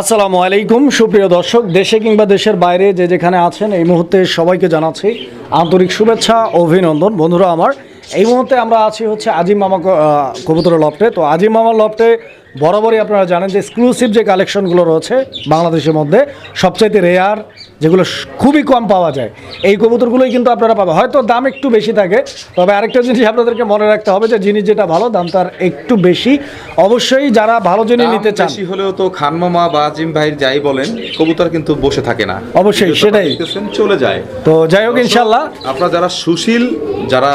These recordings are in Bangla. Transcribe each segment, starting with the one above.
আসসালামু আলাইকুম। সুপ্রিয় দর্শক, দেশে কিংবা দেশের বাইরে যে যেখানে আছেন, এই মুহূর্তে সবাইকে জানাচ্ছি আন্তরিক শুভেচ্ছা, অভিনন্দন। বন্ধুরা আমার, এই মুহূর্তে আমরা আছি হচ্ছে আজিম মামা কবুতরের লফটে। তো আজিম মামার লফটে বরাবরই আপনারা জানেন যে এক্সক্লুসিভ যে কালেকশনগুলো রয়েছে বাংলাদেশের মধ্যে সবচাইতে রেয়ার যেগুলো খুবই কম পাওয়া যায় এই কবুতরগুলোই কিন্তু আপনারা পাবেন। হয়তো দাম একটু বেশি থাকে তবে আরেকটা জিনিস আপনাদেরকে মনে রাখতে হবে যে জিনিস যেটা ভালো দাম তার একটু বেশি। অবশ্যই যারা ভালো জিনিস নিতে চান বেশি হলেও তো খান মামা বা জিম ভাই যাই বলেন কবুতর কিন্তু বসে থাকে না। অবশ্যই, সেটাই। চলে যায়। তো যাই হোক ইনশাল্লাহ। আপনারা যারা সুশীল যারা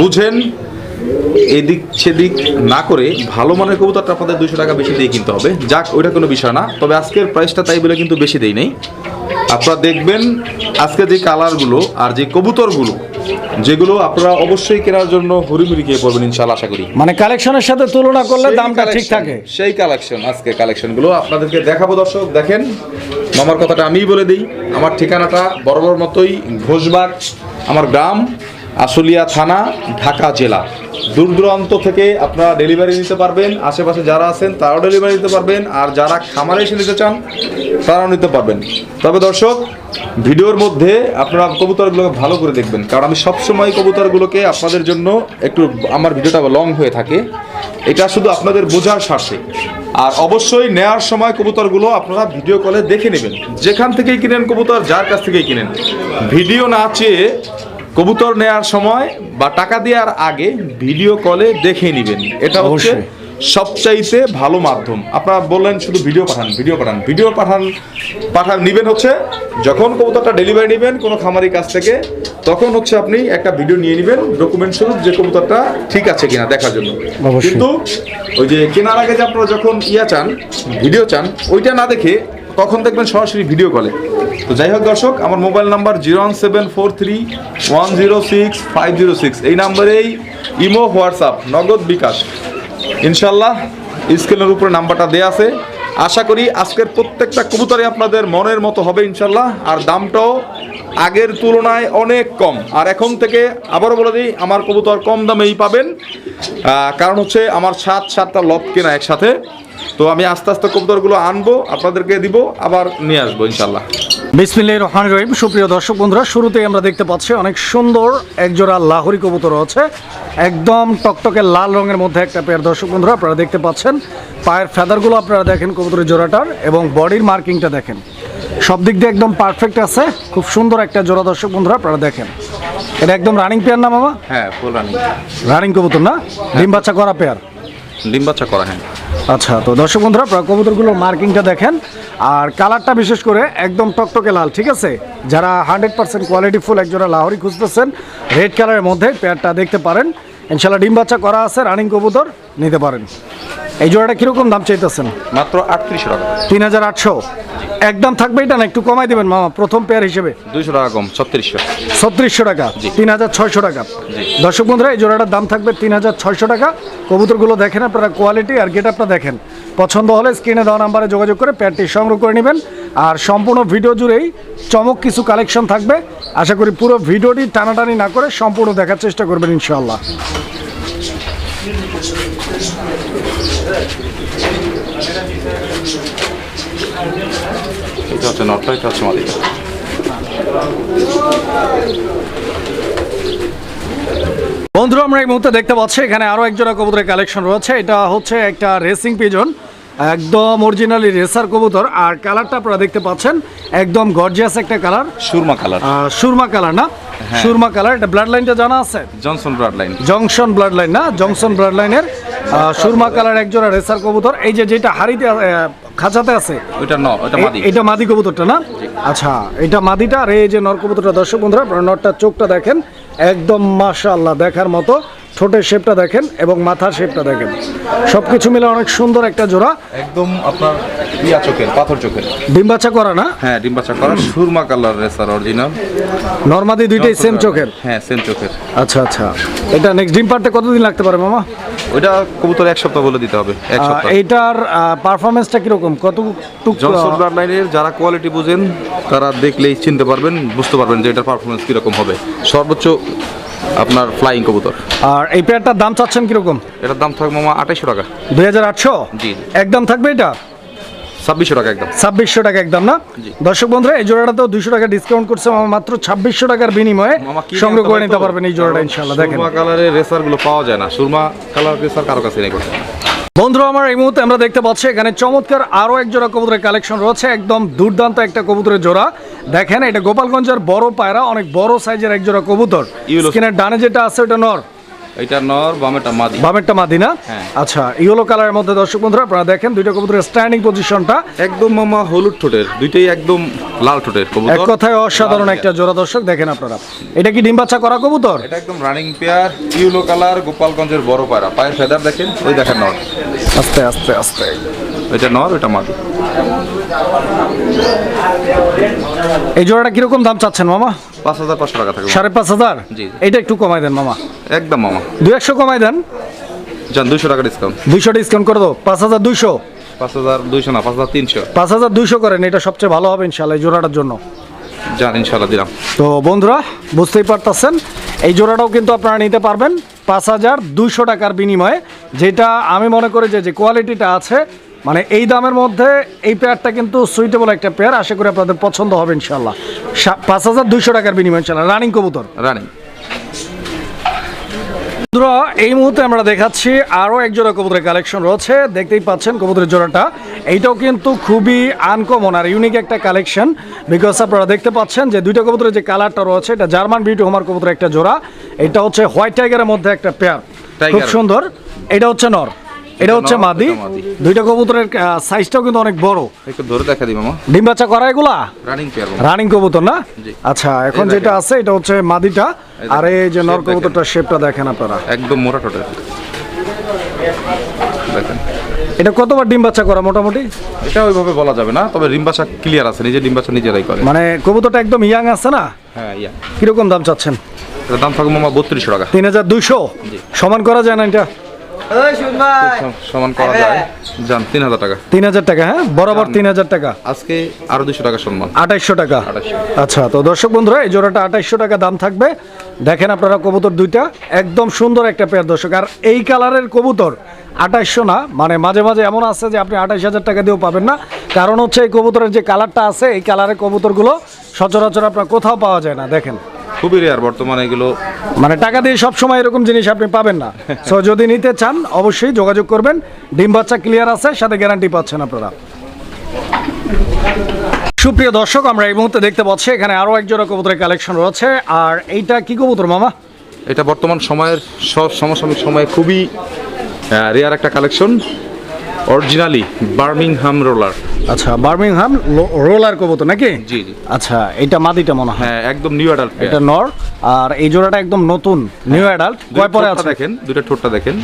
বুঝেন এদিক সেদিক না করে ভালো মানের কবুতরটা আপনাদের দুশো টাকা বেশি দিয়ে কিনতে হবে। যাক ওইটা কোনো বিষয় না। তবে আজকের প্রাইসটা তাই বলে কিন্তু বেশি দেই নেই। আপনারা দেখবেন আজকে যে কালারগুলো আর যে কবুতরগুলো যেগুলো আপনারা অবশ্যই কেনার জন্য হরিমুড়ি খেয়ে পড়বেন ইনশাল্লাহ আশা করি। মানে কালেকশনের সাথে তুলনা করলে দামটা ঠিক থাকে। সেই কালেকশন আজকে কালেকশনগুলো আপনাদেরকে দেখাবো দর্শক দেখেন মামার কথাটা আমিই বলে দিই। আমার ঠিকানাটা বরাবর মতোই ঘোষবাগ আমার গ্রাম। আশুলিয়া থানা, ঢাকা জেলা। দূর দূরান্ত থেকে আপনারা ডেলিভারি নিতে পারবেন। আশেপাশে যারা আছেন, তারাও ডেলিভারি নিতে পারবেন। আর যারা খামারে এসে নিতে চান, তারাও নিতে পারবেন। তবে দর্শক, ভিডিওর মধ্যে আপনারা কবুতরগুলোকে ভালো করে দেখবেন। কারণ আমি সবসময় কবুতরগুলোকে আপনাদের জন্য একটু, আমার ভিডিওটা লং হয়ে থাকে। এটা শুধু আপনাদের বোঝার স্বার্থে। আর অবশ্যই নেওয়ার সময় কবুতরগুলো আপনারা ভিডিও কলে দেখে নেবেন। যেখান থেকেই কিনেন কবুতর, যার কাছ থেকেই কিনেন। ভিডিও না চেয়ে কবুতর নেওয়ার সময় বা টাকা দেওয়ার আগে ভিডিও কলে দেখে নেবেন। এটা হচ্ছে সবচাইতে ভালো মাধ্যম। আপনারা বললেন শুধু ভিডিও পাঠান ভিডিও পাঠান। ভিডিও পাঠান পাঠান নেবেন হচ্ছে যখন কবুতরটা ডেলিভারি নেবেন কোনো খামারির কাছ থেকে তখন হচ্ছে আপনি একটা ভিডিও নিয়ে নেবেন ডকুমেন্ট স্বরূপ যে কবুতরটা ঠিক আছে কিনা দেখার জন্য। কিন্তু ওই যে কেনার আগে যে আপনারা যখন ইয়া চান ভিডিও চান ওইটা না দেখে তখন দেখবেন সরাসরি ভিডিও কলে তো যাই হোক দর্শক, আমার mobile number zero one seven four three one zero six five zero six. এই নাম্বারেই ইমো, হোয়াটসঅ্যাপ, নগদ বিকাশ। ইনশাল্লাহ স্ক্রিনের উপরে নাম্বারটা দেয়া আছে। আশা করি আজকের প্রত্যেকটা কবুতরই আপনাদের মনের মতো হবে ইনশাল্লাহ আর দামটাও আগের তুলনায় অনেক কম। আর এখন থেকে আবারও বলে দিই, আমার কবুতর কম দামেই পাবেন। কারণ হচ্ছে আমার সাত সাতটা লব কেনা একসাথে। তো আমি আস্তে আস্তে কবুতরগুলো আনব আপনাদেরকে দিব আবার নিয়ে আসব ইনশাল্লাহ বিসমিল্লাহ রহমান রহিম। সুপ্রিয় দর্শক বন্ধুরা শুরুতেই আমরা দেখতে পাচ্ছি অনেক সুন্দর একজোড়া লাহোরি কবুতর আছে। একদম টকটকে লাল রঙের মধ্যে একটা পেয়ার। দর্শক বন্ধুরা আপনারা দেখতে পাচ্ছেন পায়ের ফেদারগুলো আপনারা দেখেন কবুতরের জোড়াটার এবং বডির মার্কিংটা দেখেন। সব দিক দিয়ে একদম পারফেক্ট আছে। খুব সুন্দর একটা জোড়া দর্শক বন্ধুরা আপনারা দেখেন। এটা একদম রানিং পেয়ার না মামা? হ্যাঁ ফুল রানিং রানিং কবুতর না? ডিম বাচ্চা করা পেয়ার ডিম বাচ্চা করা হ্যাঁ। আচ্ছা তো দর্শক বন্ধুরা আপনারা কবুতরগুলোর মার্কিংটা দেখেন আর কালারটা বিশেষ করে একদম টকটকে লাল ঠিক আছে? যারা হান্ড্রেড পার্সেন্ট কোয়ালিটি ফুল একজোড়া লাহরি খুঁজতেছেন রেড কালারের মধ্যে পেয়ারটা দেখতে পারেন। ইনশাল্লাহ ডিম বাচ্চা করা আছে রানিং কবুতর নিতে পারেন। এই জোড়াটা কীরকম দাম চাইতেছেন? মাত্র আটত্রিশ টাকা। তিন হাজার আটশো। একদম থাকবে এটা না একটু কমাই দেবেন মামা প্রথম পেয়ার হিসেবে। দুইশো টাকা কম ছত্রিশশো। ছত্রিশশো টাকা তিন হাজার ছয়শো টাকা। দর্শক বন্ধুরা এই জোড়াটার দাম থাকবে তিন হাজার ছয়শো টাকা। কবুতরগুলো দেখেন আপনারা কোয়ালিটি আর গেট আপটা দেখেন। পছন্দ হলে স্ক্রিনে দেওয়া নাম্বারে যোগাযোগ করে প্যাডটি সংগ্রহ করে নেবেন। আর সম্পূর্ণ ভিডিও জুড়েই চমক কিছু কালেকশন থাকবে। আশা করি পুরো ভিডিওটি টানাটানি না করে সম্পূর্ণ দেখার চেষ্টা করবেন ইনশাল্লাহ এটা হচ্ছে নটটা এটা হচ্ছে মাদিটা বন্ধুরা আমরা এই মুহূর্তে দেখতে পাচ্ছি এখানে আরও একজোড়া কবুতরের কালেকশন রয়েছে। এটা হচ্ছে একটা রেসিং পিজন একদম অরিজিনালি রেসার কবুতর আর কালারটা আপনারা দেখতে পাচ্ছেন একদম গর্জিয়াস একটা কালার সুরমা কালার সুরমা কালার না? সুরমা কালার এটা ব্লাড লাইনটা জানা আছে? Johnson blood line junction blood line না? জংশন ব্লাড লাইনের সুরমা কালার একজোড়া রেসার কবুতর। এই যে যেটা হাড়িতে খাঁচাতে আছে? ওইটা ন ওইটা মাদি। এটা মাদি কবুতরটা না? আচ্ছা এটা মাদিটা আর এই যে নর কবুতরটা দর্শক বন্ধুরা আপনারা নরটার চোখটা দেখেন। একদম মাশাআল্লাহ দেখার মতো। ঠোঁটের শেপটা দেখেন এবং মাথার শেপটা দেখেন। সবকিছু মিলে অনেক সুন্দর একটা জোড়া। একদম আপনার ইয়া চোখের পাথর চোখের। ডিম বাচ্চা করা না? হ্যাঁ ডিম বাচ্চা করা সুরমা কালার রেসার অরিজিনাল নর্মাদি দুইটাই সেম চোখের? হ্যাঁ সেম চোখের। আচ্ছা আচ্ছা। এটা নেক্সট ডিম পারতে কতদিন লাগতে পারে মামা? ওইটা কবুতর এক সপ্তাহ বলে দিতে হবে এক সপ্তাহ। এইটার পারফরমেন্সটা কীরকম? কতটুক জনসন ব্রাড লাইনের যারা কোয়ালিটি বুঝেন তারা দেখলেই চিনতে পারবেন বুঝতে পারবেন যে এটার পারফরমেন্স কীরকম হবে। সর্বোচ্চ আপনার ফ্লাইং কবুতর। আর এই পেয়ারটার দাম চাচ্ছেন কীরকম? এটার দাম থাকবে মামা আঠাইশো টাকা। দুই হাজার আটশো? জি। একদম থাকবে এটা? ছাব্বিশশো টাকা একদম। ছাব্বিশশো টাকা একদম না? দর্শক বন্ধুরা এই জোড়াটা তো দুশো টাকা ডিসকাউন্ট করছে মামা মাত্র ছাব্বিশশো টাকার বিনিময়ে সংগ্রহ করে নিতে পারবেন এই জোড়াটা ইনশাল্লাহ দেখেন সুরমা কালারের রেসারগুলো পাওয়া যায় না। সুরমা কালার রেসার কারও কাছে নেই বন্ধুরা আমার এই মুহূর্তে আমরা দেখতে পাচ্ছি এখানে চমৎকার আরও এক জোড়া কবুতরের কালেকশন রয়েছে একদম দুর্দান্ত একটা কবুতরের জোড়া দেখেন এটা গোপালগঞ্জের বড় পায়রা অনেক বড় সাইজের এক জোড়া কবুতর। স্কিনের ডানে যেটা আছে ওটা নর এটা নর বামেটা মাদি। বামেরটা হ্যাঁ। আচ্ছা ইয়েলো কালারের মধ্যে দর্শক বন্ধুরা আপনারা দেখেন দুইটা কবুতরের স্ট্যান্ডিং পজিশনটা একদম মামা হলুদ ঠোঁটের দুইটাই একদম লাল ঠোঁটের এক কথায় অসাধারণ একটা জোড়া দর্শক দেখেন আপনারা। এটা কি ডিম বাচ্চা করা কবুতর? এটা একদম রানিং পেয়ার কালার গোপালগঞ্জের বড় পায়রা। পায়ের ফেদার দেখেন ওই দেখেন নর। আস্তে আস্তে আস্তে। এটা নর ওটা মাদি এই জোড়াটা কীরকম দাম চাচ্ছেন মামা? পাঁচ হাজার পাঁচশো টাকা থাকবে। সাড়ে পাঁচ হাজার? জি। এটা একটু কমাই দেন মামা। একদম মামা। দুই একশো কমাই দেন। যান দুইশো টাকা ডিসকাউন্ট দুইশো ডিসকাউন্ট করে দাও। পাঁচ হাজার দুইশো। পাঁচ হাজার দুইশো না পাঁচ হাজার তিনশো। পাঁচ হাজার দুইশো করেন এটা সবচেয়ে ভালো হবে ইনশাল্লাহ এই জোড়াটার জন্য। যান ইনশাল্লাহ দিলাম। তো বন্ধুরা বুঝতেই পারতেছেন এই জোড়াটাও কিন্তু আপনারা নিতে পারবেন পাঁচ হাজার দুইশো টাকার বিনিময়ে যেটা আমি মনে করি যে যে কোয়ালিটিটা আছে মানে এই দামের মধ্যে এই পেয়ারটা কিন্তু সুইটেবল একটা পেয়ার আশা করি আপনাদের পছন্দ হবে ইনশাল্লাহ পাঁচ হাজার দুইশো টাকার বিনিময় ইনশাল্লাহ রানিং কবুতর। রানিং। বন্ধুরা এই মুহূর্তে আমরা দেখাচ্ছি আরও এক জোড়া কবুতরের কালেকশন রয়েছে। দেখতেই পাচ্ছেন কবুতরের জোড়াটা। এইটাও কিন্তু খুবই আনকমন আর ইউনিক একটা কালেকশন বিকজ আপনারা দেখতে পাচ্ছেন যে দুইটা কবুতরের যে কালারটা রয়েছে এটা জার্মান বিউটি হোমার কবুতরের একটা জোড়া। এটা হচ্ছে হোয়াইট টাইগারের মধ্যে একটা পেয়ার খুব সুন্দর। এটা হচ্ছে নর এটা হচ্ছে মাদি। দুইটা কবুতরের সাইজটাও কিন্তু অনেক বড়। একটু ধরে দেখা দিই মামা। ডিম বাচ্চা করা এগুলা? রানিং পেয়ার রানিং কবুতর না? আচ্ছা এখন যেটা আছে এটা হচ্ছে মাদিটা। আর এই যে নর। কবুতরটার শেপটা দেখেন আপনারা। একদম মোটা ঠোঁটের। দেখেন। এটা কতবার ডিম বাচ্চা করা মোটামুটি? এটা ওইভাবে বলা যাবে না তবে ডিম্বাচা ক্লিয়ার আছে নিজে ডিম্বাচা নিজেরাই করে। মানে কবুতরটা একদম ইয়াং আছে না? হ্যাঁ ইয়া। কীরকম দাম চাচ্ছেন? দাম থাকবে মামা বত্রিশশো টাকা। তিন হাজার দুইশো? সমান করা যায় না এটা? সমান করা যায়। যান তিন হাজার টাকা। তিন হাজার টাকা হ্যাঁ? বরাবর তিন হাজার টাকা। আজকে আরও দুশো টাকা সম্মান। আঠাইশশো টাকা। 2800 আচ্ছা তো দর্শক বন্ধুরা এই জোড়াটা আঠাইশশো টাকা দাম থাকবে। দেখেন আপনারা কবুতর দুইটা একদম সুন্দর একটা পেয়ার দর্শক। আর এই কালারের কবুতর আঠাইশশো না মানে মাঝে মাঝে এমন আছে যে আপনি আঠাইশ হাজার টাকা দিয়েও পাবেন না। কারণ হচ্ছে এই কবুতরের যে কালারটা আছে এই কালারের কবুতরগুলো সচরাচর আপনার কোথাও পাওয়া যায় না দেখেন। খুবই রেয়ার বর্তমানে এগুলো মানে টাকা দিয়ে সব সময় এরকম জিনিস আপনি পাবেন না। সো যদি নিতে চান অবশ্যই যোগাযোগ করবেন। ডিম বাচ্চা ক্লিয়ার আছে সাথে গ্যারান্টি পাচ্ছেন আপনারা। সুপ্রিয় দর্শক আমরা এই মুহূর্তে দেখতে পাচ্ছি এখানে আরও এক জোড়া কবুতরের কালেকশন রয়েছে। আর এইটা কি কবুতর মামা? এটা বর্তমান সময়ের সব সমসাময়িক সময়ে খুবই রেয়ার একটা কালেকশন অরিজিনালি বার্মিংহাম রোলার আচ্ছা বার্মিংহাম রোলার কবুতর নাকি? জি জি। আচ্ছা এটা মাদিটা মনে হয়। হ্যাঁ একদম নিউ অ্যাডাল্ট এটা নর আর এই জোড়াটা একদম নতুন নিউ অ্যাডাল্ট কয় পরে আছে? দেখেন দুটো ঠোঁটটা দেখেন।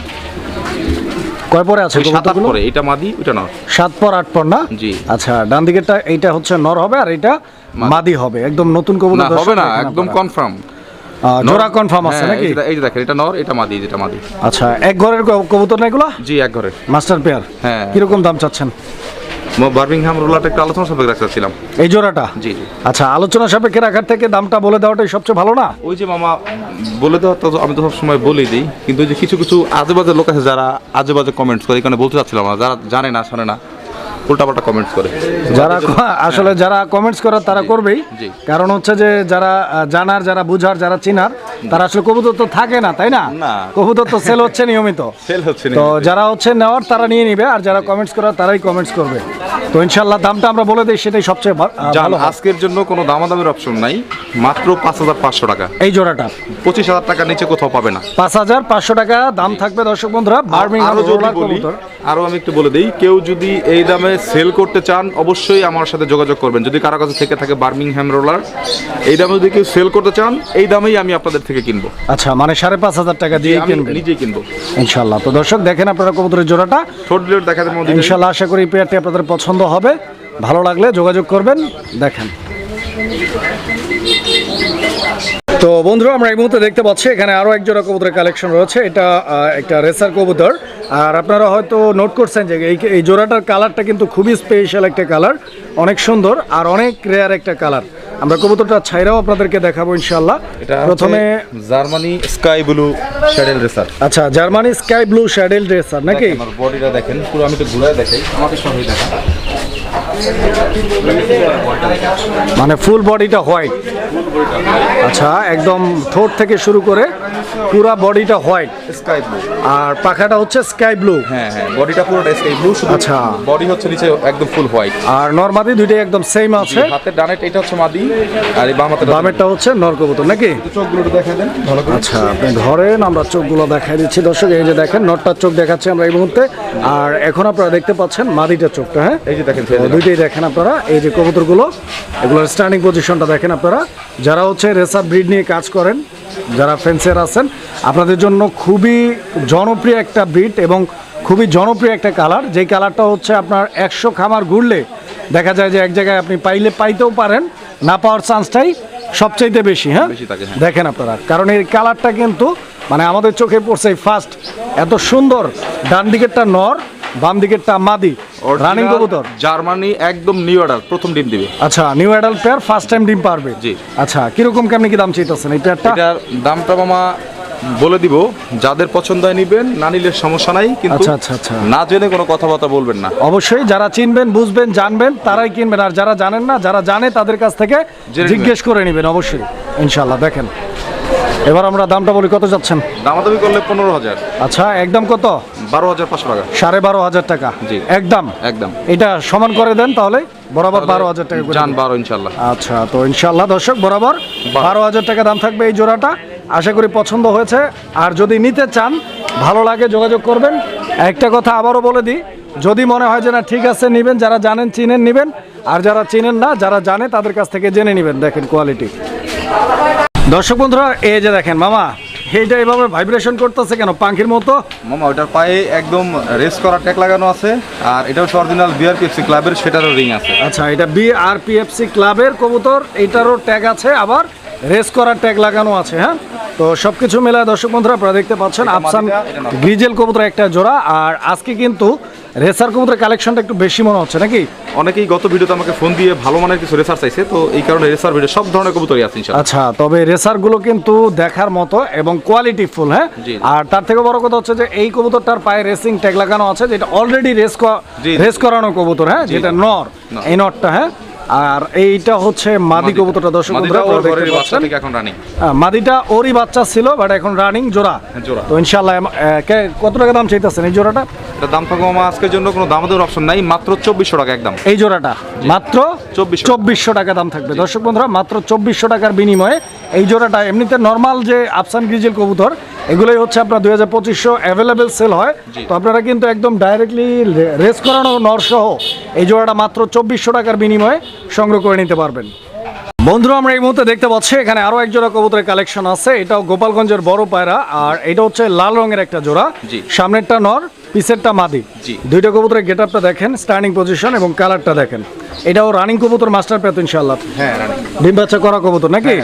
কয় পরে আছে সাত কবুতরগুলো? পরে এটা মাদি ওটা নর। সাত পর আট পর না? জি। আচ্ছা ডান দিকেরটা এইটা হচ্ছে নর হবে আর এটা মাদি। হবে। একদম নতুন কবুতর না হবে না একদম কনফার্ম জোড়া কনফার্ম আছে নাকি? এই যে দেখেন এটা নর এটা মাদি যেটা মাদি। আচ্ছা এক ঘরের কবুতর না এগুলো? জি এক ঘরে মাস্টার পেয়ার হ্যাঁ। কীরকম দাম চাচ্ছেন? বার্মিংহাম রোলারটা একটু আলোচনা সাপেক্ষে রাখতেছিলাম এই জোড়াটা? জি আচ্ছা আলোচনা সাপেক্ষে রাখার থেকে দামটা বলে দেওয়াটাই সবচেয়ে ভালো না? ওই যে মামা বলে দেওয়া তো আমি তো সব সময় বলে দিই কিন্তু ওই যে কিছু কিছু আজে বাজে লোক আছে যারা আজে বাজে কমেন্টস করে এখানে বলতে চাচ্ছিলাম না। যারা জানে না শোনে না উল্টাপাল্টা কমেন্টস করে। যারা আসলে যারা কমেন্টস করার তারা করবেই। কারণ হচ্ছে যে যারা জানার যারা বুঝার যারা চিনার তারা আসলে কবুতর তো থাকে না তাই না। কবুতর তো সেল হচ্ছে নিয়মিত। সেল হচ্ছে তো যারা হচ্ছে নেওয়ার তারা নিয়ে নিবে আর যারা কমেন্টস করার তারাই কমেন্টস করবে। তো ইনশাল্লাহ দামটা আমরা বলে দিই সেটাই সবচেয়ে ভালো হয়। আজকের জন্য কোনো দামাদামের অপশন নাই মাত্র পাঁচ হাজার পাঁচশো টাকা। এই জোড়াটা। পঁচিশ হাজার টাকা নিচে কোথাও পাবে না। পাঁচ হাজার পাঁচশো টাকা দাম থাকবে দর্শক বন্ধুরা বার্মিংহাম আরও বলি কবুতর। আরও আমি একটু বলে দিই কেউ যদি এই দামে সেল করতে চান অবশ্যই আমার সাথে যোগাযোগ করবেন। যদি কারও কাছে থেকে থাকে বার্মিংহ্যাম রোলার এই দামে যদি কেউ সেল করতে চান এই দামেই আমি আপনাদের থেকে কিনবো। আচ্ছা মানে সাড়ে পাঁচ হাজার টাকা দিয়ে আমি কিনবেন? নিজেই কিনবো। ইনশাল্লাহ তো দর্শক দেখেন আপনারা কবুতরের জোড়াটা। ঠোঁট দেখাতে মধ্যে ইনশাল্লাহ আশা করি পেয়ারটি আপনাদের পছন্দ হবে। ভালো লাগলে যোগাযোগ করবেন দেখেন। তো বন্ধুরা আমরা এই মুহূর্তে দেখতে পাচ্ছি এখানে আরও এক জোড়া কবুতরের কালেকশন রয়েছে। এটা একটা রেসার কবুতর। আর আপনারা হয়তো নোট করছেন যে এই এই জোড়াটার কালারটা কিন্তু খুবই স্পেশাল একটা কালার অনেক সুন্দর আর অনেক রেয়ার একটা কালার আমরা কবুতরটা ছাইরাও আপনাদেরকে দেখাবো ইনশাল্লাহ এটা প্রথমে জার্মানি স্কাই ব্লু শ্যাডেল রেসার আচ্ছা জার্মানি স্কাই ব্লু শ্যাডেল রেসার নাকি? আমার বডিটা দেখেন পুরো আমি তো ঘুরায় দেখাই আমাকে সবাই দেখা মানে ফুল বডিটা হোয়াইট আচ্ছা একদম ঠোঁট থেকে শুরু করে পুরা বডিটা হোয়াইট। Sky blue. আর পাখাটা হচ্ছে স্কাই ব্লু। হ্যাঁ হ্যাঁ বডিটা পুরোটা স্কাই ব্লু শুধু আচ্ছা। বডি হচ্ছে নিচে একদম ফুল হোয়াইট। আর নর্মাদি দুইটাই একদম সেম আছে। হাতের ডানেট এটা হচ্ছে মাদি আর এই বাম হাতের বামেরটা হচ্ছে নরকবুতর নাকি? চোখগুলো দেখা দেন ভালো করে। আচ্ছা আপনি ধরেন আমরা চোখগুলো দেখাই দিচ্ছি। দর্শক এই যে দেখেন নটটার চোখ দেখাচ্ছি আমরা এই মুহূর্তে। আর এখন আপনারা দেখতে পাচ্ছেন মাদিটার চোখটা হ্যাঁ? এই যে দেখেন দুইটাই দেখেন আপনারা এই যে কবুতরগুলো এগুলোর স্ট্যান্ডিং পজিশনটা দেখেন আপনারা। যারা হচ্ছে রেসার ব্রিড নিয়ে কাজ করেন যারা ফেন্সের আছেন আপনাদের জন্য খুবই জনপ্রিয় একটা ব্রিড এবং খুবই জনপ্রিয় একটা কালার। যেই কালারটা হচ্ছে আপনার একশো খামার ঘুরলে দেখা যায় যে এক জায়গায় আপনি পাইলে পাইতেও পারেন না পাওয়ার চান্সটাই সবচাইতে বেশি হ্যাঁ? হ্যাঁ। দেখেন আপনারা কারণ এই কালারটা কিন্তু মানে আমাদের চোখে পড়ছে ফার্স্ট। এত সুন্দর ডান দিকেরটা নর বাম দিকেরটা মাদি রানিং কবুতর। জার্মানি একদম নিউ অর্ডার প্রথম ডিম দিবে। আচ্ছা new adult pair first time ডিম পারবে। জি। আচ্ছা কীরকম কেমনি কি দাম চাইতেছেন এই পেয়ারটা? দামটা মামা বলে দিব যাদের পছন্দ হয় নিবেন না নিলে সমস্যা নাই কিন্তু আচ্ছা, আচ্ছা, আচ্ছা। না জেনে কোনো কথাবার্তা বলবেন না। অবশ্যই যারা চিনবেন বুঝবেন জানবেন তারাই কিনবেন। আর যারা জানেন না যারা জানে তাদের কাছ থেকে জিজ্ঞেস করে নেবেন অবশ্যই। ইনশাল্লাহ দেখেন। এবার আমরা দামটা বলি কত যাচ্ছেন? দামাদামি করলে পনেরো হাজার। আচ্ছা একদম কত? বারো হাজার পাঁচশো টাকা। সাড়ে বারো হাজার টাকা। জি। একদম? একদম। এটা সমান করে দেন তাহলে বরাবর বারো হাজার টাকা করে যান। বারো ইনশাল্লাহ আচ্ছা তো ইনশাল্লাহ দর্শক বরাবর বারো হাজার টাকা দাম থাকবে এই জোড়াটা। আশা করি পছন্দ হয়েছে। আর যদি নিতে চান ভালো লাগে যোগাযোগ করবেন। একটা কথা আবারও বলে দিই যদি মনে হয় যে না ঠিক আছে নেবেন যারা জানেন চিনেন নেবেন। আর যারা চিনেন না যারা জানে তাদের কাছ থেকে জেনে নেবেন দেখেন কোয়ালিটি দর্শক বন্ধুরা এই যে দেখেন মামা এইটা এভাবে ভাইব্রেশন করতেছে কেন? পাখির মতো। মামা ওটার পায়ে একদম রেস করা ট্যাগ লাগানো আছে। আর এটা হচ্ছে অরিজিনাল বিআরপিএফসি ক্লাবের সেটারও রিং আছে। আচ্ছা এটা B R P F C ক্লাবের কবুতর এটারও ট্যাগ আছে আবার রেস করার ট্যাগ লাগানো আছে হ্যাঁ? তো সবকিছু মিলায় দর্শক বন্ধুরা আপনারা দেখতে পাচ্ছেন আফসান। গ্রিজেল কবুতর একটা জোড়া আর আজকে কিন্তু রেসার কবুতরের কালেকশনটা একটু বেশি মনে হচ্ছে নাকি? অনেকেই গত ভিডিওতে আমাকে ফোন দিয়ে ভালো মানের কিছু রেসার চাইছে তো এই কারণে রেসার ভিডিও সব ধরনের কবুতরই আছে আচ্ছা তবে রেসারগুলো কিন্তু দেখার মতো এবং কোয়ালিটি ফুল হ্যাঁ? আর তার থেকে বড় কথা হচ্ছে যে এই কবুতরটার পায়ে রেসিং ট্যাগ লাগানো আছে যেটা অলরেডি রেস। রেস করানো কবুতর হ্যাঁ? যেটা নর নর। এই নরটা হ্যাঁ? আর এইটা হচ্ছে মাদি কবুতরটা দর্শক এখন রানিং মাদিটা ওরই বাচ্চা ছিল বাট এখন রানিং জোড়া। হ্যাঁ, জোড়া। তো ইনশাল্লাহ কে- কত টাকা দাম চাইতেছেন এই জোড়াটা? এটা দাম থাকবে আজকের জন্য কোনো দামাদের অপশন নাই মাত্র চব্বিশশো টাকা একদম। এই জোড়াটা মাত্র 2400 চব্বিশশো টাকা দাম থাকবে। দর্শক বন্ধুরা মাত্র চব্বিশশো টাকার বিনিময়ে এই জোড়াটা এমনিতে নর্মাল যে আফসান গ্রিজেল কবুতর এগুলোই হচ্ছে আপনার দুই হাজার পঁচিশশো অ্যাভেলেবেল সেল হয়। তো আপনারা কিন্তু একদম ডাইরেক্টলি রেস করানো নরসহ এই জোড়াটা মাত্র চব্বিশশো টাকার বিনিময়ে সংগ্রহ করে নিতে পারবেন। বন্ধুরা আমরা এই মুহূর্তে দেখতে পাচ্ছি এখানে আরও এক জোড়া কবুতরের কালেকশন আছে। এটাও গোপালগঞ্জের বড় পায়রা আর এটা হচ্ছে লাল রঙের একটা জোড়া। সামনেরটা নর পিছেরটা মাদি। দুইটা কবুতরের গেট আপটা দেখেন স্ট্যান্ডিং পজিশন এবং কালারটা দেখেন। এটাও রানিং কবুতর মাস্টার পেত ইনশাল্লাহ হ্যাঁ ডিম বাচ্চা করা কবুতর নাকি?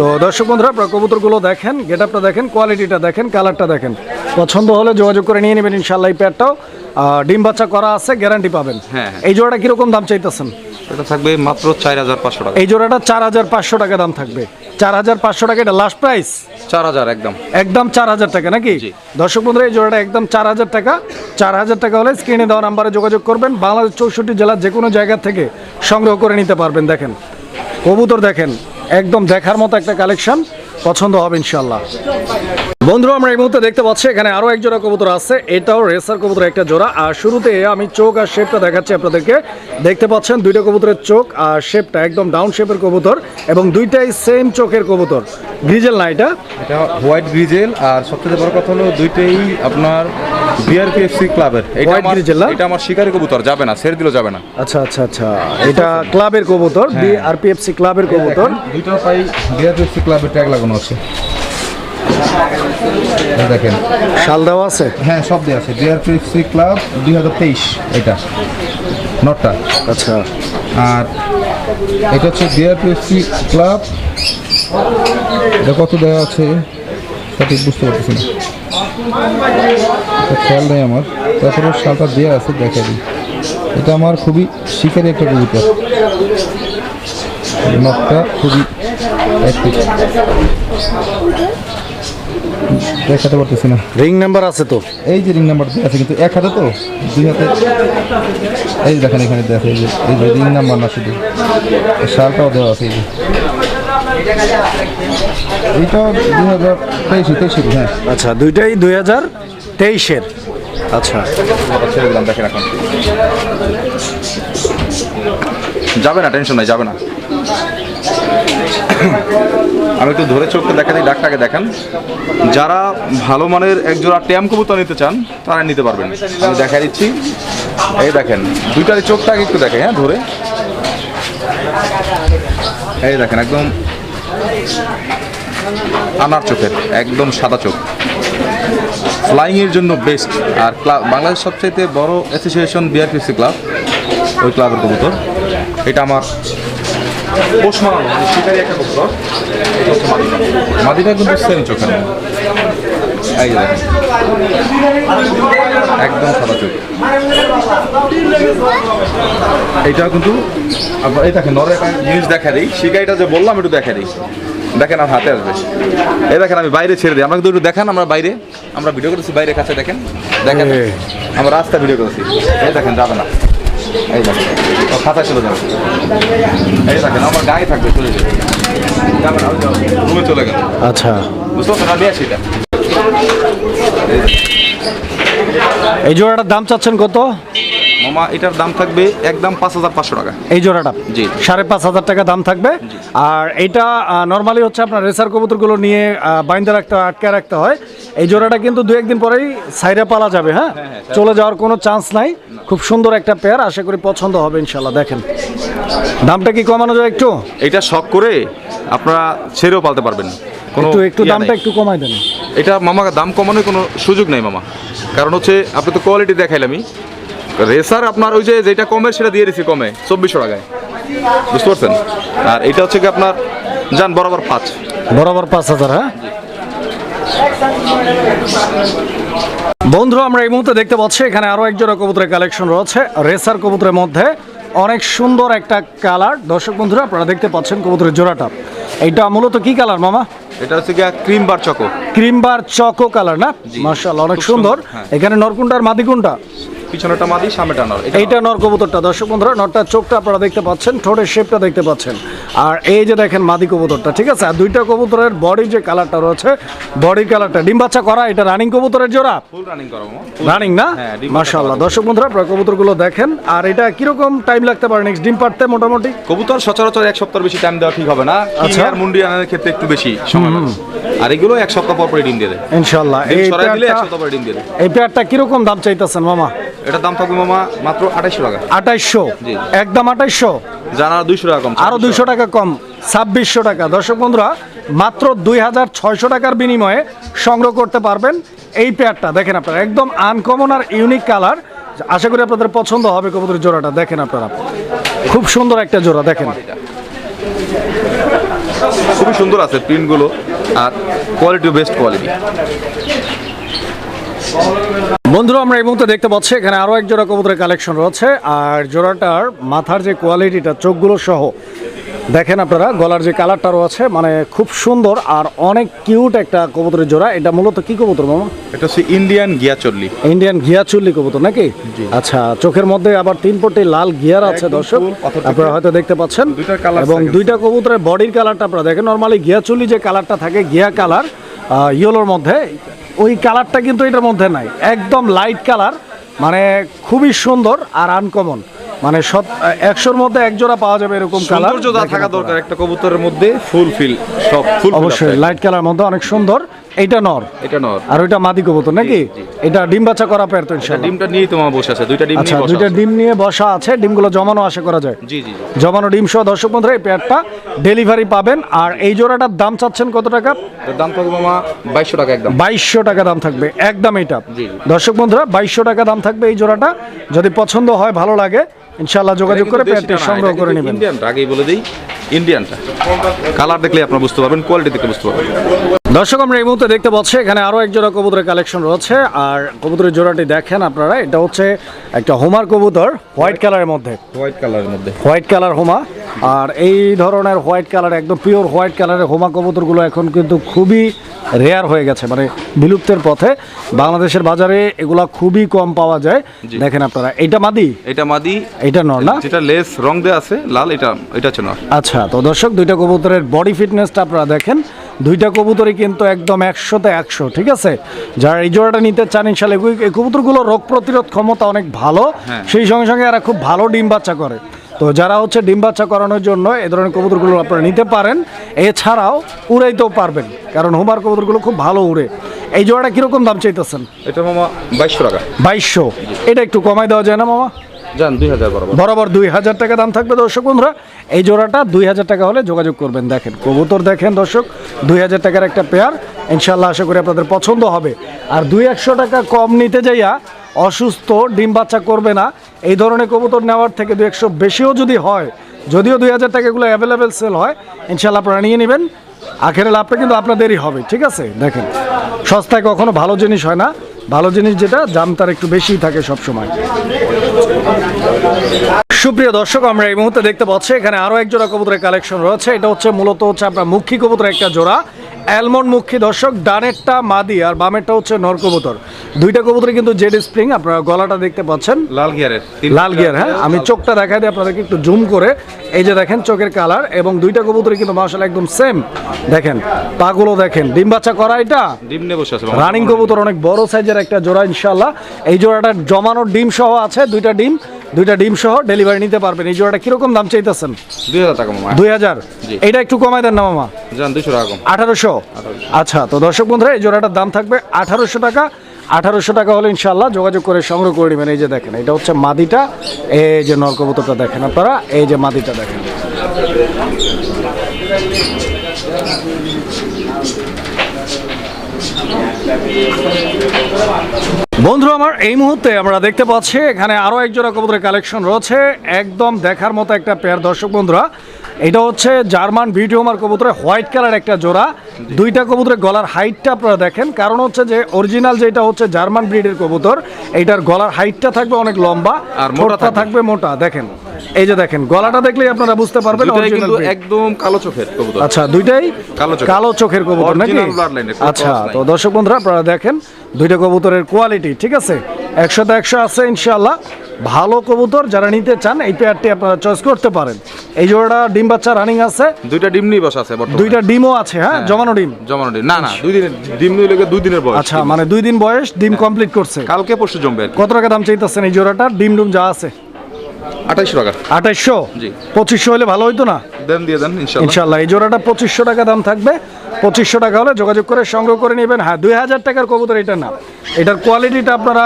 তো দর্শক বন্ধুরা আপনারা কবুতরগুলো দেখেন গেট আপটা দেখেন কোয়ালিটিটা দেখেন কালারটা দেখেন। পছন্দ হলে যোগাযোগ করে নিয়ে নেবেন ইনশাল্লাহ এই প্যাডটাও ডিম বাচ্চা করা আছে গ্যারান্টি পাবেন। হ্যাঁ, হ্যাঁ। এই জোড়াটা কীরকম দাম চাইতেছেন? এটা থাকবে মাত্র চার হাজার পাঁচশো টাকা। এই জোড়াটা চার হাজার পাঁচশো টাকা দাম থাকবে। চার হাজার পাঁচশো টাকা এটা লাস্ট প্রাইস চার হাজার একদম। একদম চার হাজার টাকা নাকি। দর্শক বন্ধুরা এই জোড়াটা একদম চার হাজার টাকা। চার হাজার টাকা হলে স্ক্রিনে দেওয়া নাম্বারে যোগাযোগ করবেন। বাংলাদেশ চৌষট্টি জেলার যে কোনো জায়গা থেকে সংগ্রহ করে নিতে পারবেন। দেখেন কবুতর দেখেন একদম দেখার মতো একটা কালেকশন পছন্দ হবে ইনশাল্লাহ বন্ধুরা, আমরা এই মুহূর্তে দেখতে পাচ্ছি, এখানে আরও এক জোড়া কবুতর আছে। এটাও রেসার কবুতর একটা জোড়া। আর শুরুতে আমি চোখ আর শেপটা দেখাচ্ছি আপনাদেরকে। দেখতে পাচ্ছেন, দুইটা কবুতরের চোখ আর শেপটা একদম ডাউন শেপের কবুতর এবং দুইটাই সেম চোখের কবুতর। গ্রিজেল না এটা? এটা হোয়াইট গ্রিজেল আর সবচেয়ে বড় কথা হলো দুইটাই আপনার বিআরপিএফসি ক্লাবের এটা আমার এটা আমার শিকারি কবুতর যাবে না ছেড়ে দিলেও যাবে না। আচ্ছা আচ্ছা আচ্ছা। এটা ক্লাবের কবুতর বি আরপিএফসি ক্লাবের কবুতর। দুইটা পাই বিআরপিএফসি ক্লাবের ট্যাগ লাগানো আছে। দেখেন। শাল দেওয়া আছে? হ্যাঁ সব দেওয়া আছে। বিআরপিএফসি ক্লাব দুই হাজার তেইশ এটা। নটটা। আচ্ছা। আর এটা হচ্ছে বিআরপিএফসি ক্লাব এটা কত দেওয়া আছে? সঠিক বুঝতে পারতেছি না। খেয়াল নেই আমার। তারপরে সালটা দেওয়া আছে দেখা দিই এটা আমার খুবই শিকারি একটা কবিতা নটটা খুবই দেখাতে পারতেছি না। রিং নাম্বার আছে তো? এই যে রিং নাম্বার আছে কিন্তু এক হাতে তো? দুই হাতে? এই দেখেন এখানে দেখো এই যে এই যে রিং নাম্বার না শুধু। শালটাও দেওয়া আছে এই যে। এইটা দুই হাজার তেইশে তেইশে হ্যাঁ। আচ্ছা দুইটাই দুই হাজার তেইশের। আচ্ছা। দেখেন এখন যাবে না টেনশন নাই, যাবে না। আমি একটু ধরে চোখটা দেখা দিই ডাকটাকে দেখেন। যারা ভালো মানের একজোড়া ট্যাম কবুতর নিতে চান, তারা নিতে পারবেন। আমি দেখা দিচ্ছি। এই দেখেন, দুইটারই চোখটাকে একটু দেখে হ্যাঁ ধরে। এই দেখেন, একদম আনার চোখের, একদম সাদা চোখ। ফ্লাইং এর জন্য বেস্ট আর ক্লাব বাংলাদেশ সবচাইতে বড় অ্যাসোসিয়েশন বিআরপিসি ক্লাব ওই ক্লাবের কবুতর। এটা আমার পোষ মানানো মানে একটা কবুতর। এটা মাদিনা কিন্তু সেম চোখের এই একদম সাদা চোখ। এইটা কিন্তু এই দেখেন নরে জিনিস দেখা দিই। শিকারিটা যে বললাম, একটু দেখা দিই। দেখেন আমার হাতে আসবে। এই দেখেন, আমি বাইরে ছেড়ে দিই। আমাকে তো একটু দেখান, আমরা বাইরে আমরা ভিডিও করেছি বাইরে কাছে দেখেন। দেখেন আমরা রাস্তা ভিডিও করেছি এই দেখেন যাবে না। এই দেখেন খাতা চলে যাবে। এই দেখেন আমার গায়ে থাকবে চলে যাবে। যাবে না রুমে চলে গেল। আচ্ছা। বুঝতে পারছেন আমি আছি এটা। এই জোড়াটার দাম চাচ্ছেন কত? মামা এটার দাম থাকবে একদম পাঁচ হাজার পাঁচশো টাকা। এই জোড়াটা? জি। সাড়ে পাঁচ হাজার টাকা দাম থাকবে। আর এইটা নর্মালি হচ্ছে আপনার রেসার কবুতরগুলো নিয়ে বাইন্দা রাখতে হয় আটকে রাখতে হয়। এই জোড়াটা কিন্তু দু একদিন পরেই সাইডে পালা যাবে হ্যাঁ? চলে যাওয়ার কোনো চান্স নাই। খুব সুন্দর একটা পেয়ার আশা করি পছন্দ হবে ইনশাল্লাহ দেখেন দামটা কি কমানো যায় একটু? এটা শখ করে আপনারা ছেড়েও পালতে পারবেন একটু একটু দামটা একটু কমাই দেন। এটা মামা দাম কমানোর কোনো সুযোগ নেই মামা। কারণ হচ্ছে আপনি তো কোয়ালিটি দেখাইলামই রেসার আপনার ওই যে যেটা কমে সেটা দিয়ে দিছি কমে চব্বিশশো টাকায়। বুঝতে পারছেন? আর এটা হচ্ছে কি আপনার যান বরাবর পাঁচ। বরাবর পাঁচ হাজার হ্যাঁ? বন্ধুরা আমরা এই মুহূর্তে দেখতে পাচ্ছি এখানে আরও একজোড়া কবুতরের কালেকশন রয়েছে। রেসার কবুতরের মধ্যে অনেক সুন্দর একটা কালার দর্শক বন্ধুরা আপনারা দেখতে পাচ্ছেন কবুতরের জোড়াটা। এটা মূলত কি কালার মামা? এটা হচ্ছে কি cream bar choco cream bar choco colour না? মার্শাল অনেক সুন্দর। হ্যাঁ। এখানে নরকুন্ডার মাদিকুন্ডা? পিছনেটা মাদি সামনেটা নর। এটা এইটা নর কবুতরটা। দর্শক বন্ধুরা নরটার চোখটা আপনারা দেখতে পাচ্ছেন ঠোঁটের শেপটা দেখতে পাচ্ছেন। আর এই যে দেখেন মাদি কবুতরটা ঠিক আছে? আর দুইটা কবুতরের বডির যে কালারটা রয়েছে বডির কালারটা ডিম বাচ্চা করা এটা রানিং কবুতরের জোড়া? ফুল রানিং করো রানিং না? হ্যাঁ, মাশাআল্লাহ। দর্শক বন্ধুরা আপনারা কবুতরগুলো দেখেন। আর এটা কীরকম টাইম লাগতে পারে নেক্সট ডিম পারতে মোটামুটি? কবুতর সচরাচর এক সপ্তাহ বেশি টাইম দেওয়া ঠিক হবে না। আচ্ছা। আচ্ছা আর মুন্ডি আনার ক্ষেত্রে একটু বেশি সময় আর এগুলো এক সপ্তাহ পর পরে ডিম দিয়ে দেয়। ইনশাআল্লাহ। এই সরাই দিলে এক সপ্তাহ পরে ডিম দিয়ে দেয়। এই পেয়ারটা কীরকম দাম চাইতেছেন মামা? এটার দাম থাকবে মামা মাত্র আঠাইশশো টাকা। আঠাইশশো? একদম আঠাইশশো? জানা দুইশো টাকা কম আরও দুইশো টাকা। কম ছাব্বিশশো টাকা। দর্শক বন্ধুরা মাত্র দুই হাজার ছয়শো টাকার বিনিময়ে সংগ্রহ করতে পারবেন এই পেয়ারটা। দেখেন আপনারা একদম আনকমন আর ইউনিক কালার আশা করি আপনাদের পছন্দ হবে কবুতরের জোড়াটা। দেখেন আপনারা। খুব সুন্দর একটা জোড়া দেখেন। খুবই সুন্দর আছে প্রিন্টগুলো আর কোয়ালিটি বেস্ট কোয়ালিটি বন্ধুরা আমরা এই মুহূর্তে দেখতে পাচ্ছি এখানে আরও এক জোড়া কবুতরের কালেকশন রয়েছে। আর জোড়াটার মাথার যে কোয়ালিটিটা চোখগুলো সহ দেখেন আপনারা গলার যে কালারটা রয়েছে মানে খুব সুন্দর আর অনেক কিউট একটা কবুতরের জোড়া। এটা মূলত কি কবুতর মামা? এটা হচ্ছে ইন্ডিয়ান গিয়া চল্লি ইন্ডিয়ান ঘিয়া চুল্লি কবুতর নাকি আচ্ছা চোখের মধ্যে আবার তিন পটি লাল গিয়ার আছে দর্শক। আপনারা হয়তো দেখতে পাচ্ছেন। এবং দুইটা কবুতরের বডির কালারটা আপনারা দেখেন। নর্মালি ঘিয়া চুল্লি যে কালারটা থাকে গিয়া কালার ইয়েলোর মধ্যে ওই কালারটা কিন্তু এটার মধ্যে নাই। একদম লাইট কালার মানে খুবই সুন্দর আর আনকমন মানে সব একশোর মধ্যে একজোড়া পাওয়া যাবে এরকম কালার। থাকা দরকার একটা কবুতরের মধ্যে ফুলফিল সব ফুল অবশ্যই লাইট কালার মধ্যে অনেক সুন্দর। এইটা নর? এটা নর। আর ওইটা মাদি কবুতর নাকি? এটা ডিম বাচ্চা করা পেয়ার তো ইনশাআল্লাহ। ডিমটা নিয়েই তোমার বসে আছে দুইটা ডিম আচ্ছা নিয়ে বসে দুইটা ডিম নিয়ে বসা আছে ডিমগুলো জমানো আশা করা যায়। জি জি। জমানো ডিম সহ দর্শক বন্ধুরা এই পেয়ারটা ডেলিভারি পাবেন। আর এই জোড়াটার দাম চাচ্ছেন কত টাকা? দাম থাকবে মামা বাইশশো টাকা একদম। বাইশশো টাকা দাম থাকবে একদম এটা। দর্শক বন্ধুরা বাইশশো টাকা দাম থাকবে এই জোড়াটা। যদি পছন্দ হয় ভালো লাগে ইনশাল্লাহ যোগাযোগ করে পেয়ারটি সংগ্রহ করে নেবেন। ইন্ডিয়ানটা আগেই বলে দিই ইন্ডিয়ানটা কালার দেখলে আপনারা বুঝতে পারবেন কোয়ালিটি দেখলে বুঝতে পারবেন। দর্শক আমরা এই মুহূর্তে দেখতে পাচ্ছি এখানে আরও এক জোড়া কবুতরের কালেকশন রয়েছে। আর কবুতরের জোড়াটি দেখেন আপনারা এটা হচ্ছে একটা হোমার কবুতর হোয়াইট কালারের মধ্যে। হোয়াইট কালারের মধ্যে। হোয়াইট কালার হোমা। আর এই ধরনের হোয়াইট কালার একদম পিওর হোয়াইট কালারের হোমা কবুতরগুলো এখন কিন্তু খুবই রেয়ার হয়ে গেছে মানে বিলুপ্তের পথে। বাংলাদেশের বাজারে এগুলা খুবই কম পাওয়া যায়। দেখেন আপনারা এইটা মাদি? এটা মাদি। এইটা নর না? যেটা লেস রং দেওয়া আছে লাল এটা এটা হচ্ছে নর। আচ্ছা তো দর্শক দুইটা কবুতরের বডি ফিটনেসটা আপনারা দেখেন। দুইটা কবুতরই কিন্তু একদম একশোতে একশো ঠিক আছে? যারা এই জোড়াটা নিতে চান এগুলো- এই কবুতরগুলো রোগ প্রতিরোধ ক্ষমতা অনেক ভালো। হ্যাঁ। সেই সঙ্গে সঙ্গে এরা খুব ভালো ডিম বাচ্চা করে। তো যারা হচ্ছে ডিম বাচ্চা করানোর জন্য এ ধরনের কবুতরগুলো আপনারা নিতে পারেন। এছাড়াও উড়াইতেও পারবেন কারণ হোমার কবুতরগুলো খুব ভালো উড়ে। এই জোড়াটা কীরকম দাম চাইতেছেন? এটা মামা বাইশশো টাকা। বাইশশো। এটা একটু কমাই দেওয়া যায় না মামা? যান দুই হাজার বরাবর। দুই হাজার টাকা দাম থাকবে দর্শক বন্ধুরা। এই জোড়াটা দুই হাজার টাকা হলে যোগাযোগ করবেন। দেখেন, কবুতর দেখেন দর্শক, দুই হাজার টাকার একটা পেয়ার ইনশাল্লাহ আশা করি আপনাদের পছন্দ হবে। আর দুই একশো টাকা কম নিতে যাইয়া অসুস্থ, ডিম বাচ্চা করবে না। এই ধরনের কবুতর নেওয়ার থেকে দুই একশো বেশিও যদি হয়, যদিও দুই হাজার টাকাগুলো অ্যাভেলেবেল সেল হয় ইনশাল্লাহ আপনারা নিয়ে নেবেন। আখেরে লাভটা কিন্তু আপনাদেরই হবে, ঠিক আছে? দেখেন, সস্তায় কখনো ভালো জিনিস হয় না। ভালো জিনিস যেটা, দাম তার একটু বেশিই থাকে সবসময়। সুপ্রিয় দর্শক, আমরা এই মুহূর্তে দেখতে পাচ্ছি এখানে আরও এক জোড়া কবুতরের কালেকশন রয়েছে। এটা হচ্ছে মূলত হচ্ছে আপনার মুখী কবুতরের একটা জোড়া। অ্যালমন্ড মুখী দর্শক ডানেরটা মাদি আর বামেরটা হচ্ছে নর কবুতর দুইটা কবুতরে কিন্তু জেড স্প্রিং আপনারা গলাটা দেখতে পাচ্ছেন। লাল গিয়ারের লাল গিয়ার হ্যাঁ? আমি চোখটা দেখাই দিই আপনাদেরকে একটু জুম করে। এই যে দেখেন চোখের কালার এবং দুইটা কবুতরই কিন্তু মার্শাল একদম সেম দেখেন পাগুলো দেখেন। ডিম বাচ্চা করা এটা? ডিম নিয়ে বসে আছে রানিং কবুতর অনেক বড় সাইজের একটা জোড়া ইনশাল্লাহ এই জোড়াটা জমানোর ডিম সহ আছে দুইটা ডিম দুইটা ডিম সহ ডেলিভারি নিতে পারবেন। এই জোড়াটা কীরকম দাম চাইতেছেন? দুই হাজার টাকা মামা। দুই হাজার? এটা একটু কমাই দেন না মামা? যান দুইশো টাকা কম। আঠারোশো আচ্ছা তো দর্শক বন্ধুরা, এই জোড়াটার দাম থাকবে আঠারোশো টাকা। আঠারোশো টাকা হলে ইনশাল্লাহ যোগাযোগ করে সংগ্রহ করে নেবেন। এই যে দেখেন, এটা হচ্ছে মাদিটা। এই যে নরকবুতরটা দেখেন আপনারা, এই যে মাদিটা দেখেন। বন্ধু, আমার এই মুহূর্তে আমরা দেখতে পাচ্ছি, এখানে আরও এক জোড়া কবুতরের কালেকশন রয়েছে। একদম দেখার মতো একটা পেয়ার দর্শক বন্ধুরা এটা হচ্ছে জার্মান বিউটি হোমার কবুতরের হোয়াইট কালার একটা জোড়া। দুইটা কবুতরের গলার হাইটটা আপনারা দেখেন। কারণ হচ্ছে যে অরিজিনাল যেটা হচ্ছে জার্মান ব্রিডের কবুতর এইটার গলার হাইটটা থাকবে অনেক লম্বা আর মোটা থাকবে। মোটা দেখেন। এই যে দেখেন গলাটা দেখলেই আপনারা বুঝতে পারবেন কিন্তু একদম কালো চোখের কবুতর। আচ্ছা দুইটাই কালো চোখের। কবুতর নাকি? আচ্ছা তো দর্শক বন্ধুরা আপনারা দেখেন দুইটা কবুতরের কোয়ালিটি ঠিক আছে? একশোতে একশো আছে ইনশাল্লাহ ভালো কবুতর যারা নিতে চান এই পেয়ারটি আপনারা চয়েস করতে পারেন। এই জোড়াটা ডিম বাচ্চা রানিং আছে। দুইটা ডিম নিয়ে বসে আছে দুইটা ডিমও আছে হ্যাঁ? জমানো ডিম? জমানো ডিম। না না দুই দিনের ডিম নিয়ে লেগে দুই দিনের বয়স? আচ্ছা মানে দুই দিন বয়স ডিম কমপ্লিট করছে। কালকে পরশু জমবে কত টাকা দাম চাইতেছেন এই জোড়াটা? ডিম ডুম যা আছে। আঠাইশো টাকা। আঠাইশশো? জি। পঁচিশশো হলে ভালো হইতো না? দেন দিয়ে দেন ইনশাল্লাহ ইনশাল্লাহ এই জোড়াটা পঁচিশশো টাকা দাম থাকবে। পঁচিশশো টাকা হলে যোগাযোগ করে সংগ্রহ করে নেবেন। হ্যাঁ দুই হাজার টাকার কবুতর এটা না। এটার কোয়ালিটিটা আপনারা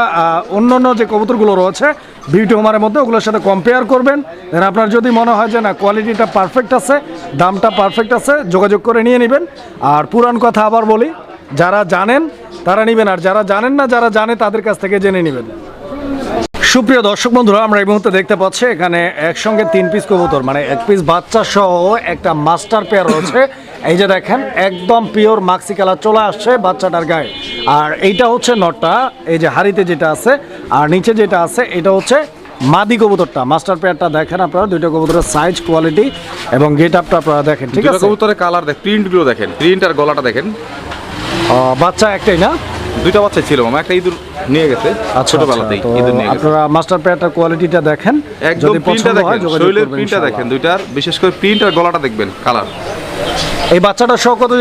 অন্য অন্য যে কবুতরগুলো রয়েছে বিউটি হোমারের মধ্যে, ওগুলোর সাথে কম্পেয়ার করবেন। দেন আপনার যদি মনে হয় যে না কোয়ালিটিটা পারফেক্ট আছে, দামটা পারফেক্ট আছে, যোগাযোগ করে নিয়ে নেবেন। আর পুরান কথা আবার বলি, যারা জানেন, তারা নেবেন। আর যারা জানেন না, যারা জানে, তাদের কাছ থেকে জেনে নেবেন। সুপ্রিয় দর্শক বন্ধুরা আমরা এই মুহূর্তে দেখতে পাচ্ছি এখানে একসঙ্গে তিন পিস কবুতর মানে এক পিস বাচ্চা সহ একটা মাস্টার পেয়ার রয়েছে। এই যে দেখেন একদম পিওর মাক্সি কালার চলে আসছে বাচ্চাটার গায়ে। আর এইটা হচ্ছে নটটা এই যে হাড়িতে যেটা আছে আর নিচে যেটা আছে এটা হচ্ছে মাদি কবুতরটা। মাস্টার পেয়ারটা দেখেন আপনারা দুইটা কবুতরের সাইজ কোয়ালিটি এবং গেট আপটা আপনারা দেখেন ঠিক আছে? কবুতরের কালার দেখ প্রিন্টগুলো দেখেন প্রিন্ট আর গলাটা দেখেন। বাচ্চা একটাই না? দুইটা বাচ্চা ছিল মামা একটা ইঁদুর নিয়ে গেছে আচ্ছা ছোটবেলাতেই আচ্ছা, ইঁদুর নিয়ে গেছে। আপনারা মাস্টার কোয়ালিটিটা দেখেন একদম প্রিন্টটা দেখেন শরীরের প্রিন্টটা দেখেন দুইটার বিশেষ করে প্রিন্ট আর গলাটা দেখবেন কালার এই বাচ্চাটা সহ কত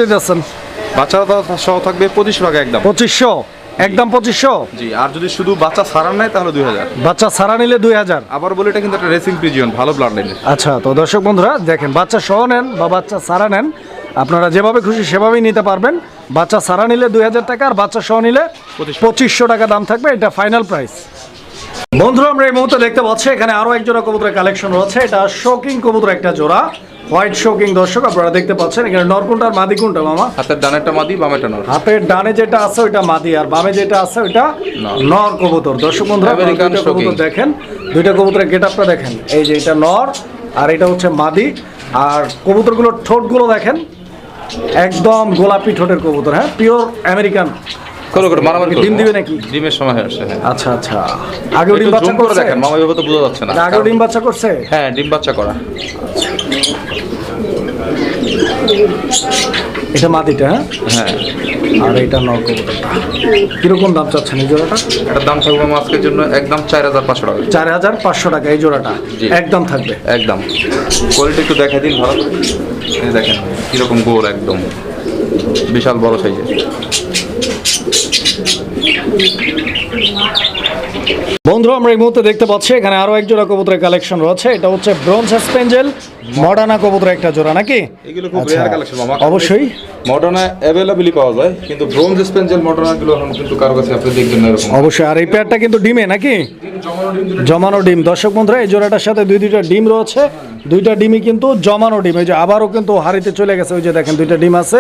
তো সহ থাকবে পঁচিশশো টাকা একদম। পঁচিশশো? একদম পঁচিশশো? জি আর যদি শুধু বাচ্চা সারান নেয় তাহলে দুই হাজার। বাচ্চা ছাড়া নিলে দুই হাজার? আবার বলে এটা কিন্তু একটা রেসিং পিজিয়ন ভালো ব্লাড লাইনের আচ্ছা তো দর্শক বন্ধুরা দেখেন বাচ্চা সহ নেন বা বাচ্চা সারা নেন আপনারা যেভাবে খুশি সেভাবেই নিতে পারবেন। বাচ্চা সারা নিলে দুই হাজার টাকা আর বাচ্চা সহ নিলে পঁচিশশো। টাকা দাম থাকবে এটা ফাইনাল প্রাইস বন্ধুরা আমরা এই মুহূর্তে দেখতে পাচ্ছি এখানে আরও এক জোড়া কবুতরের কালেকশন রয়েছে। এটা শোকিং কবুতর একটা জোড়া হোয়াইট শোকিং দর্শক আপনারা দেখতে পাচ্ছেন এখানে নরকুনটা আর মাদি কোনটা মামা? হাতের ডানেরটা মাদি বামেরটা নর। হাতের ডানে যেটা আছে ওইটা মাদি আর বামে যেটা আছে ওইটা নর। কবুতর। দর্শক বন্ধুরা দুইটা কবুতর দেখেন দুইটা কবুতরের গেট আপটা দেখেন। এই যে এটা নর আর এটা হচ্ছে মাদি। আর কবুতরগুলোর ঠোঁটগুলো দেখেন একদম গোলাপি ঠোঁটের কবুতর হ্যাঁ? পিওর আমেরিকান করো করো মারামারি ডিম দিবে নাকি? ডিমের সময় আসছে হ্যাঁ। আচ্ছা আচ্ছা। আগে ডিম বাচ্চা zoom করে দেখেন মামা এভাবে তো বোঝা যাচ্ছে না আগেও ডিম বাচ্চা করছে? হ্যাঁ ডিম বাচ্চা করা। এটা মাটিটা হ্যাঁ? হ্যাঁ। আর এটা নর কবুতরটা কীরকম দাম চাচ্ছেন এই জোড়াটা? এটার দাম থাকবে মাছের আজকের জন্য একদম চার হাজার পাঁচশো টাকা। চার হাজার পাঁচশো টাকা এই জোড়াটা। একদম থাকবে। একদম। কোয়ালিটি একটু দেখা দিন ভালো। দেখেন কীরকম গোল একদম। বিশাল বড় সাইজের বন্ধুরা আমরা এই মুহূর্তে দেখতে পাচ্ছি এখানে আরও এক জোড়া কবুতরের কালেকশন রয়েছে। এটা হচ্ছে ব্রোঞ্জ স্পেঞ্জেল মডার্না কবুতরের একটা জোড়া নাকি? এগুলো খুব আচ্ছা, রেয়ার কালেকশন মামা অবশ্যই। মডার্না অ্যাভেলেবলই পাওয়া যায় কিন্তু ব্রোঞ্জ স্পেঞ্জেল মডার্না গুলো এখন কিন্তু কারও কাছে আপনি দেখবেন না এরকম। অবশ্যই আর এই পেয়ারটা কিন্তু ডিমে নাকি? জমানো ডিম দর্শক বন্ধুরা এই জোড়াটার সাথে দুই দুইটা ডিম রয়েছে। দুইটা ডিমই কিন্তু জমানো ডিম। এই যে আবারও কিন্তু হাড়িতে চলে গেছে ওই যে দেখেন দুইটা ডিম আছে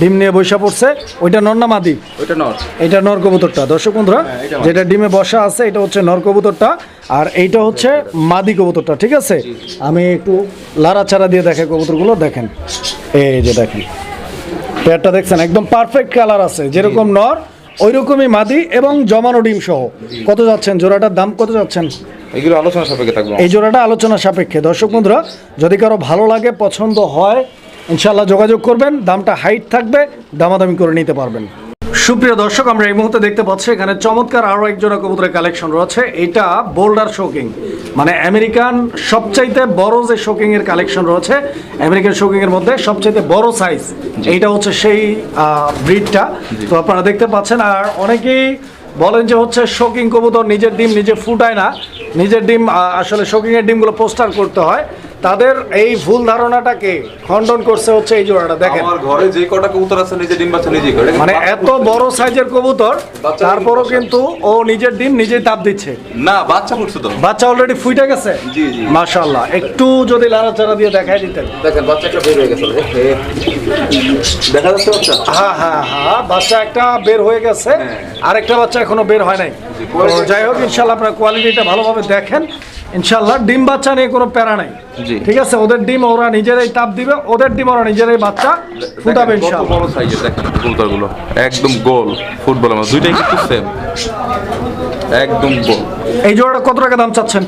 ডিম নিয়ে বৈশা পড়ছে। ওইটা নর না মাদি? ওইটা নট এটা নর কবুতরটা। দর্শক বন্ধুরা যেটা ডিমে বসা আছে এটা হচ্ছে নর কবুতরটা আর এইটা হচ্ছে মাদি কবুতরটা ঠিক আছে? আমি একটু লাড়াচাড়া দিয়ে দেখে কবুতরগুলো দেখেন। এই যে দেখেন পেয়ারটা দেখছেন একদম পারফেক্ট কালার আছে যেরকম নর ওই রকমই মাদি এবং জমানো ডিম সহ। কত যাচ্ছেন? জোড়াটার দাম কত যাচ্ছেন? এগুলো আলোচনা সাপেক্ষে থাকবে এই জোড়াটা আলোচনা সাপেক্ষে। দর্শক বন্ধুরা যদি কারও ভালো লাগে পছন্দ হয় ইনশাল্লাহ যোগাযোগ করবেন। দামটা হাইট থাকবে দামাদামি করে নিতে পারবেন। সুপ্রিয় দর্শক, আমরা এই মুহূর্তে দেখতে পাচ্ছি এখানে চমৎকার আরও এক জোড়া কবুতরের কালেকশন রয়েছে। এটা বোল্ডার শোকিং মানে আমেরিকান সবচাইতে বড় যে শোকিং এর কালেকশন রয়েছে, আমেরিকান শোকিং এর মধ্যে সবচাইতে বড় সাইজ এইটা হচ্ছে সেই ব্রিডটা তো আপনারা দেখতে পাচ্ছেন, আর অনেকেই বলেন যে হচ্ছে শোকিং কবুতর নিজের ডিম নিজে ফুটায় না, নিজের ডিম আসলে শোকিং এর ডিমগুলো পোস্টার করতে হয়। তাদের এই ভুল ধারণাটাকে খণ্ডন করছে হচ্ছে এই জোড়াটা দেখেন। আমার ঘরে যে কটা কবুতর আছে নিজে ডিম বাচ্চা নিজে করে। মানে এত বড় সাইজের কবুতর তারপরও কিন্তু ও নিজের ডিম নিজেই তাপ দিচ্ছে। না বাচ্চা ফুটছে তো। বাচ্চা অলরেডি ফুইটে গেছে? জি, জি। মাশাল্লাহ একটু যদি লাড়াচাড়া দিয়ে দেখাই দিতেন। দেখেন বাচ্চা একটা বের হয়ে গেছে দেখা যাচ্ছে বাচ্চা? হ্যাঁ হ্যাঁ হ্যাঁ বাচ্চা একটা বের হয়ে গেছে আরেকটা বাচ্চা এখনও বের হয় নাই। তো যাই হোক ইনশাল্লাহ আপনার কোয়ালিটিটা ভালোভাবে দেখেন। ইনশাল্লাহ ডিম বাচ্চা নিয়ে কোনো প্যারা নাই। ঠিক আছে? ওদের ডিম ওরা নিজেরাই তাপ দিবে ওদের ডিম ওরা নিজেরাই বাচ্চা ফুটাবে ইনশাল্লাহ বড় সাইজের দেখেন কবুতর একদম গোল ফুটবলের মতো দুইটাই কিন্তু সেম একদম গোল। এই জোড়াটা কত টাকা দাম চাচ্ছেন?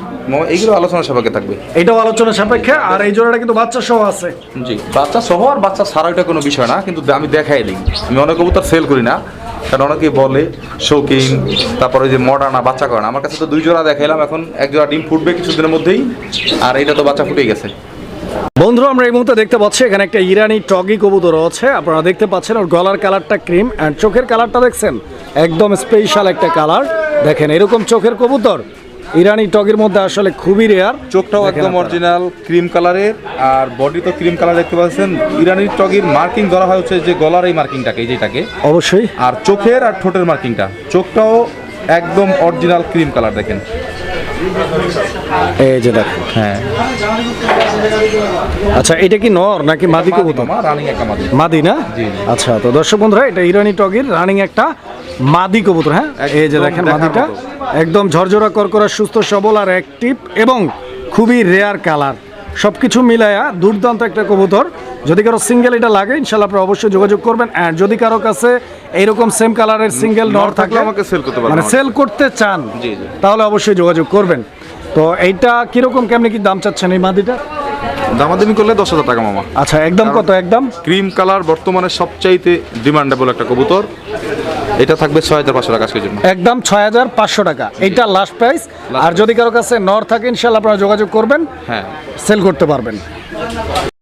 এইগুলো আলোচনা সাপেক্ষে থাকবে। এটাও আলোচনা সাপেক্ষে আর এই জোড়াটা কিন্তু বাচ্চা সহ আছে। জি বাচ্চা সহ আর বাচ্চা ছাড়া এটা কোনো বিষয় না কিন্তু আমি দেখাই দিই। আমি অনেক কবুতর সেল করি না। কারণ অনেকেই বলে শৌকিন তারপরে ওই যে মডার্না বাচ্চা করে না আমার কাছে তো দুই জোড়া দেখাইলাম, এখন এক জোড়া ডিম ফুটবে কিছুদিনের মধ্যেই, আর এটা তো বাচ্চা ফুটে গেছে। বন্ধু আমরা এই মুহূর্তে দেখতে পাচ্ছি, এখানে একটা ইরানি টগি কবুতর আছে। আপনারা দেখতে পাচ্ছেন, ওর গলার কালারটা ক্রিম অ্যান্ড চোখের কালারটা দেখছেন? একদম স্পেশাল একটা কালার। দেখেন, এরকম চোখের কবুতর। ইরানি টগির মধ্যে আসলে খুবই রেয়ার চোখটাও একদম অরিজিনাল ক্রিম কালারের আর বডি তো ক্রিম কালার দেখতে পাচ্ছেন। ইরানি টগির মার্কিং ধরা হয় হচ্ছে যে গলার এই মার্কিংটাকে এই যেটাকে। অবশ্যই। আর চোখের আর ঠোঁটের মার্কিংটা চোখটাও একদম অরিজিনাল ক্রিম কালার দেখেন। এই যে দেখো হ্যাঁ। আচ্ছা এটা কি নর নাকি মাদি কবুতর? রানিং একটা মাদি। মাদি না। আচ্ছা তো দর্শক বন্ধুরা এটা ইরানি টগির রানিং একটা মাদি কবুতর হ্যাঁ? এই যে দেখেন মাদিটা। একদম ঝরঝরা করকরা সুস্থ সবল আর অ্যাক্টিভ এবং খুবই রেয়ার কালার সব কিছু মিলায়া দুর্দান্ত একটা কবুতর। যদি কারও সিঙ্গেল এটা লাগে ইনশাল্লাহ আপনারা অবশ্যই যোগাযোগ করবেন। আর যদি কারও কাছে এইরকম সেম কালারের সিঙ্গেল নর থাকলে আমাকে সেল করতে পারবেন মানে সেল করতে চান। তাহলে অবশ্যই যোগাযোগ করবেন। তো এইটা কীরকম কেমনি কি দাম চাচ্ছেন এই মাদিটা? দামাদামি করলে দশ হাজার টাকা মামা। আচ্ছা একদম কত একদম? ক্রিম কালার বর্তমানে সবচাইতে ডিমান্ডেবল একটা কবুতর। এটা থাকবে ছয় হাজার পাঁচশো টাকা আজকের জন্য। একদম ছয় হাজার পাঁচশো টাকা। এটা লাস্ট প্রাইস আর যদি কারও কাছে নর থাকে ইনশাল্লাহ আপনারা যোগাযোগ করবেন হ্যাঁ। সেল করতে পারবেন।